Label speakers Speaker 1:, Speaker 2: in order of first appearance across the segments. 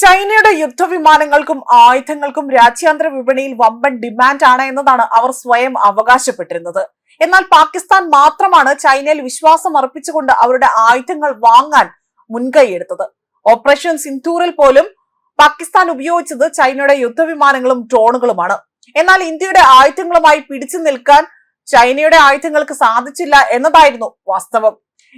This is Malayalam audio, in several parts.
Speaker 1: ചൈനയുടെ യുദ്ധവിമാനങ്ങൾക്കും ആയുധങ്ങൾക്കും രാജ്യാന്തര വിപണിയിൽ വമ്പൻ ഡിമാൻഡ് ആണ് എന്നതാണ് അവർ സ്വയം അവകാശപ്പെട്ടിരുന്നത്. എന്നാൽ പാകിസ്ഥാൻ മാത്രമാണ് ചൈനയിൽ വിശ്വാസം അർപ്പിച്ചുകൊണ്ട് അവരുടെ ആയുധങ്ങൾ വാങ്ങാൻ മുൻകൈയെടുത്തത്. ഓപ്പറേഷൻ സിന്ധൂറിൽ പോലും പാകിസ്ഥാൻ ഉപയോഗിച്ചത് ചൈനയുടെ യുദ്ധവിമാനങ്ങളും ഡ്രോണുകളുമാണ്. എന്നാൽ ഇന്ത്യയുടെ ആയുധങ്ങളുമായി പിടിച്ചു നിൽക്കാൻ ചൈനയുടെ ആയുധങ്ങൾക്ക് സാധിച്ചില്ല എന്നതായിരുന്നു വാസ്തവം.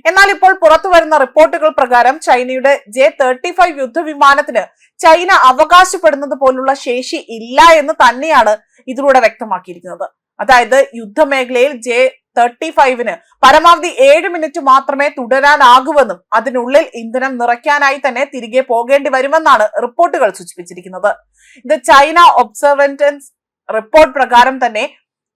Speaker 1: എന്നാൽ ഇപ്പോൾ പുറത്തു വരുന്ന റിപ്പോർട്ടുകൾ പ്രകാരം ചൈനയുടെ ജെ തേർട്ടി ഫൈവ് യുദ്ധവിമാനത്തിന് ചൈന അവകാശപ്പെടുന്നത് പോലുള്ള ശേഷി ഇല്ല എന്ന് തന്നെയാണ് ഇതിലൂടെ വ്യക്തമാക്കിയിരിക്കുന്നത്. അതായത് യുദ്ധമേഖലയിൽ ജെ തേർട്ടി ഫൈവിന് പരമാവധി ഏഴ് മിനിറ്റ് മാത്രമേ തുടരാനാകുവെന്നും അതിനുള്ളിൽ ഇന്ധനം നിറയ്ക്കാനായി തന്നെ തിരികെ പോകേണ്ടി വരുമെന്നാണ് റിപ്പോർട്ടുകൾ സൂചിപ്പിച്ചിരിക്കുന്നത്. ഇത് ചൈന ഒബ്സർവന്റൻസ് റിപ്പോർട്ട് പ്രകാരം തന്നെ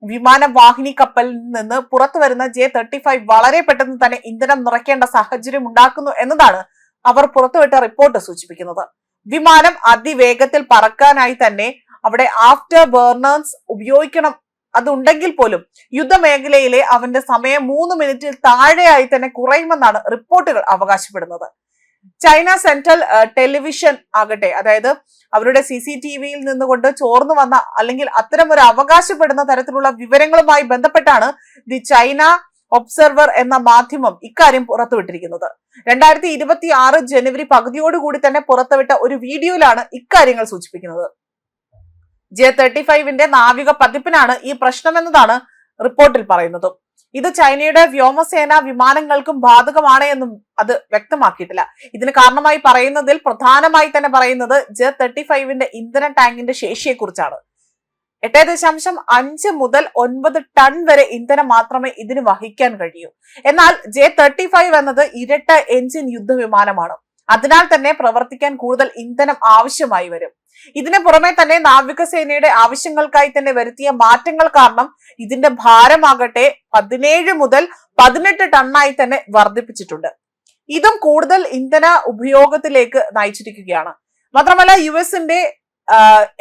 Speaker 1: വിമാനവാഹിനി കപ്പലിൽ നിന്ന് പുറത്തു വരുന്ന ജെ തേർട്ടി ഫൈവ് വളരെ പെട്ടെന്ന് തന്നെ ഇന്ധനം നിറയ്ക്കേണ്ട സാഹചര്യം ഉണ്ടാക്കുന്നു എന്നതാണ് അവർ പുറത്തുവിട്ട റിപ്പോർട്ട് സൂചിപ്പിക്കുന്നത്. വിമാനം അതിവേഗത്തിൽ പറക്കാനായി തന്നെ അവിടെ ആഫ്റ്റർ ബേർണേഴ്സ് ഉപയോഗിക്കണം അതുണ്ടെങ്കിൽ പോലും യുദ്ധമേഖലയിലെ അവന്റെ സമയം മൂന്ന് മിനിറ്റിൽ താഴെയായി തന്നെ കുറയുമെന്നാണ് റിപ്പോർട്ടുകൾ അവകാശപ്പെടുന്നത്. ചൈന സെൻട്രൽ ടെലിവിഷൻ ആകട്ടെ അതായത് അവരുടെ സി സി ടി വിയിൽ നിന്നുകൊണ്ട് ചോർന്നു വന്ന അല്ലെങ്കിൽ അത്തരം ഒരു അവകാശപ്പെടുന്ന തരത്തിലുള്ള വിവരങ്ങളുമായി ബന്ധപ്പെട്ടാണ് ദി ചൈന ഒബ്സർവർ എന്ന മാധ്യമം ഇക്കാര്യം പുറത്തുവിട്ടിരിക്കുന്നത്. രണ്ടായിരത്തി ഇരുപത്തി ആറ് ജനുവരി പകുതിയോടുകൂടി തന്നെ പുറത്തുവിട്ട ഒരു വീഡിയോയിലാണ് ഇക്കാര്യങ്ങൾ സൂചിപ്പിക്കുന്നത്. ജെ തേർട്ടി ഫൈവിന്റെ നാവിക പതിപ്പിനാണ് ഈ പ്രശ്നമെന്നതാണ് റിപ്പോർട്ടിൽ പറയുന്നത്. ഇത് ചൈനയുടെ വ്യോമസേന വിമാനങ്ങൾക്കും ബാധകമാണ് എന്നും അത് വ്യക്തമാക്കിയിട്ടില്ല. ഇതിന് കാരണമായി പറയുന്നതിൽ പ്രധാനമായി തന്നെ പറയുന്നത് ജെ തേർട്ടി ഫൈവിന്റെ ഇന്ധന ടാങ്കിന്റെ ശേഷിയെക്കുറിച്ചാണ്. എട്ട് ദശാംശം അഞ്ച് മുതൽ ഒൻപത് ടൺ വരെ ഇന്ധനം മാത്രമേ ഇതിന് വഹിക്കാൻ കഴിയൂ. എന്നാൽ ജെ തേർട്ടി ഫൈവ് എന്നത് ഇരട്ട എഞ്ചിൻ യുദ്ധവിമാനമാണ്. അതിനാൽ തന്നെ പ്രവർത്തിക്കാൻ കൂടുതൽ ഇന്ധനം ആവശ്യമായി വരും. ഇതിന് പുറമെ തന്നെ നാവികസേനയുടെ ആവശ്യങ്ങൾക്കായി തന്നെ വരുത്തിയ മാറ്റങ്ങൾ കാരണം ഇതിന്റെ ഭാരമാകട്ടെ പതിനേഴ് മുതൽ പതിനെട്ട് ടണ്ണായി തന്നെ വർദ്ധിപ്പിച്ചിട്ടുണ്ട്. ഇതും കൂടുതൽ ഇന്ധന ഉപയോഗത്തിലേക്ക് നയിച്ചിരിക്കുകയാണ്. മാത്രമല്ല യു എസിന്റെ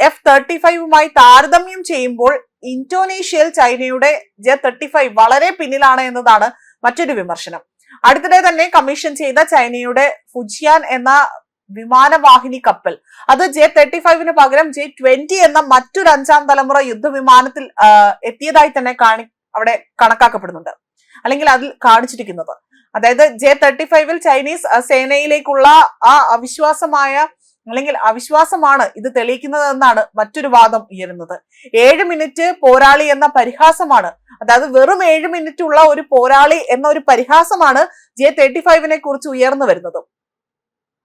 Speaker 1: എഫ് തേർട്ടി ഫൈവുമായി താരതമ്യം ചെയ്യുമ്പോൾ ഇന്തോനേഷ്യയിൽ ചൈനയുടെ ജെ തേർട്ടി ഫൈവ് വളരെ പിന്നിലാണ് എന്നതാണ് മറ്റൊരു വിമർശനം. അടുത്തിടെ തന്നെ കമ്മീഷൻ ചെയ്ത ചൈനയുടെ ഫുജിയാൻ എന്ന വിമാനവാഹിനി കപ്പൽ. അത് ജെ തേർട്ടി ഫൈവിന് പകരം ജെ ട്വന്റി എന്ന മറ്റൊരു അഞ്ചാം തലമുറ യുദ്ധവിമാനത്തിൽ എത്തിയതായി തന്നെ കാണി അവിടെ കണക്കാക്കപ്പെടുന്നുണ്ട്. അല്ലെങ്കിൽ അതിൽ കാണിച്ചിരിക്കുന്നത്. അതായത് ജെ തേർട്ടി ഫൈവിൽ ചൈനീസ് സേനയിലേക്കുള്ള ആ അവിശ്വാസമായ അല്ലെങ്കിൽ അവിശ്വാസമാണ് ഇത് തെളിയിക്കുന്നത് എന്നാണ് മറ്റൊരു വാദം ഉയരുന്നത്. ഏഴ് മിനിറ്റ് പോരാളി എന്ന പരിഹാസമാണ്. അതായത് വെറും ഏഴ് മിനിറ്റ് ഉള്ള ഒരു പോരാളി എന്ന ഒരു പരിഹാസമാണ് ജെ തേർട്ടി ഫൈവിനെ കുറിച്ച് ഉയർന്നു വരുന്നത്.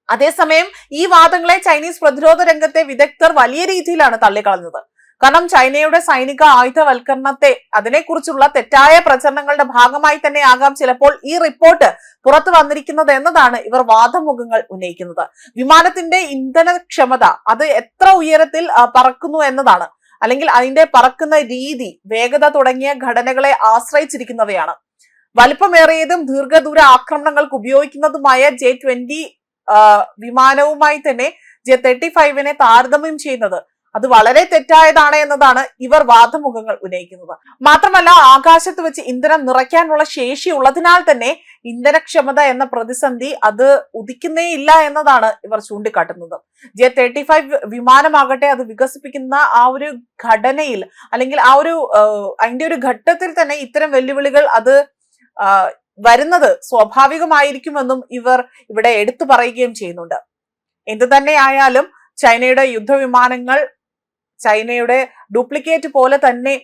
Speaker 1: അതേസമയം ഈ വാദങ്ങളെ ചൈനീസ് പ്രതിരോധ രംഗത്തെ വിദഗ്ധർ വലിയ രീതിയിലാണ് തള്ളിക്കളഞ്ഞത്. കാരണം ചൈനയുടെ സൈനിക ആയുധവൽക്കരണത്തെ അതിനെക്കുറിച്ചുള്ള തെറ്റായ പ്രചരണങ്ങളുടെ ഭാഗമായി തന്നെ ആകാം ചിലപ്പോൾ ഈ റിപ്പോർട്ട് പുറത്തു വന്നിരിക്കുന്നത് എന്നതാണ് ഇവർ വാദമുഖങ്ങൾ ഉന്നയിക്കുന്നത്. വിമാനത്തിന്റെ ഇന്ധനക്ഷമത അത് എത്ര ഉയരത്തിൽ പറക്കുന്നു എന്നതാണ്. അല്ലെങ്കിൽ അതിന്റെ പറക്കുന്ന രീതി വേഗത തുടങ്ങിയ ഘടനകളെ ആശ്രയിച്ചിരിക്കുന്നവയാണ്. വലിപ്പമേറിയതും ദീർഘദൂര ആക്രമണങ്ങൾക്ക് ഉപയോഗിക്കുന്നതുമായ ജെ ട്വന്റി വിമാനവുമായി തന്നെ ജെ തേർട്ടി ഫൈവിനെ താരതമ്യം ചെയ്യുന്നത്. അത് വളരെ തെറ്റായതാണ് എന്നതാണ് ഇവർ വാദമുഖങ്ങൾ ഉന്നയിക്കുന്നത്. മാത്രമല്ല ആകാശത്ത് വെച്ച് ഇന്ധനം നിറയ്ക്കാനുള്ള ശേഷി ഉള്ളതിനാൽ തന്നെ ഇന്ധനക്ഷമത എന്ന പ്രതിസന്ധി അത് ഉദിക്കുന്നേ ഇല്ല എന്നതാണ് ഇവർ ചൂണ്ടിക്കാട്ടുന്നത്. ജെ തേർട്ടി ഫൈവ് വിമാനമാകട്ടെ അത് വികസിപ്പിക്കുന്ന ആ ഒരു ഘടനയിൽ അല്ലെങ്കിൽ ആ ഒരു അതിന്റെ ഒരു ഘട്ടത്തിൽ തന്നെ ഇത്തരം വെല്ലുവിളികൾ അത് വരുന്നത് സ്വാഭാവികമായിരിക്കുമെന്നും ഇവർ ഇവിടെ എടുത്തു പറയുകയും ചെയ്യുന്നുണ്ട്. എന്തു തന്നെയായാലും ചൈനയുടെ യുദ്ധവിമാനങ്ങൾ ചൈനയുടെ ഡ്യൂപ്ലിക്കേറ്റ് പോലെ തന്നെ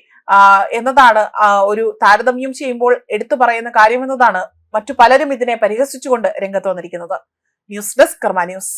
Speaker 1: എന്നതാണ് ഒരു താരതമ്യം ചെയ്യുമ്പോൾ എടുത്തു പറയുന്ന കാര്യമെന്നതാണ് മറ്റു പലരും ഇതിനെ പരിഹസിച്ചുകൊണ്ട് രംഗത്ത് വന്നിരിക്കുന്നത്. News desk Karma news.